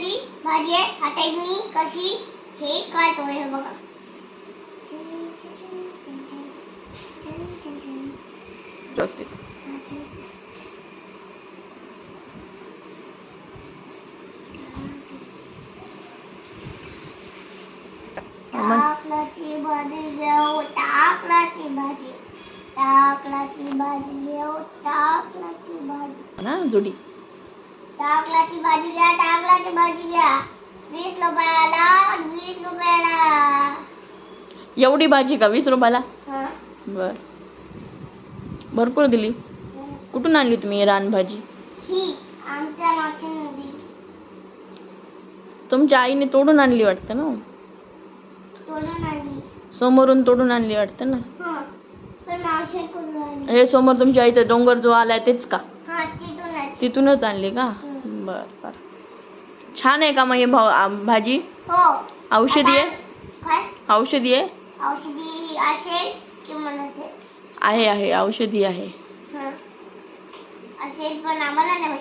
ही भाजी आहे आता मी कशी हे करतोय हे बघा. व्यवस्थित. टाकल्याची भाजी घेऊ टाकल्याची भाजी टाकल्याची भाजी घेऊ टाकल्याची भाजी. ना जोडी. टाकल्याची भाजी घ्या टाकल्याची भाजी घ्या वीस रुपयाला वीस रुपयाला. एवढी भाजी का वीस रुपयाला? हं. बर. भरपूर दिली. कुठून आणली तुम्ही रानभाजी ही आमच्या मावशीने तुमच्या आईने तोडून आणली वाटतं ना तोडून आणली. समोरून तोडून आणली वाटतं ना? हं. पण मावशी करून आणली. हे समोर तुमच्या इथे डोंगर जो आलाय तेच का? हा तिथूनच. तिथूनच आणली का? हम्म. बर बर. छान आहे का मग हे भाव भाजी? हो. औषधी आहे? औषधी आहे? औषधी असेल किंवा नसेल आहे आहे. औषधी आहे. हं. असेल पण आम्हाला नाही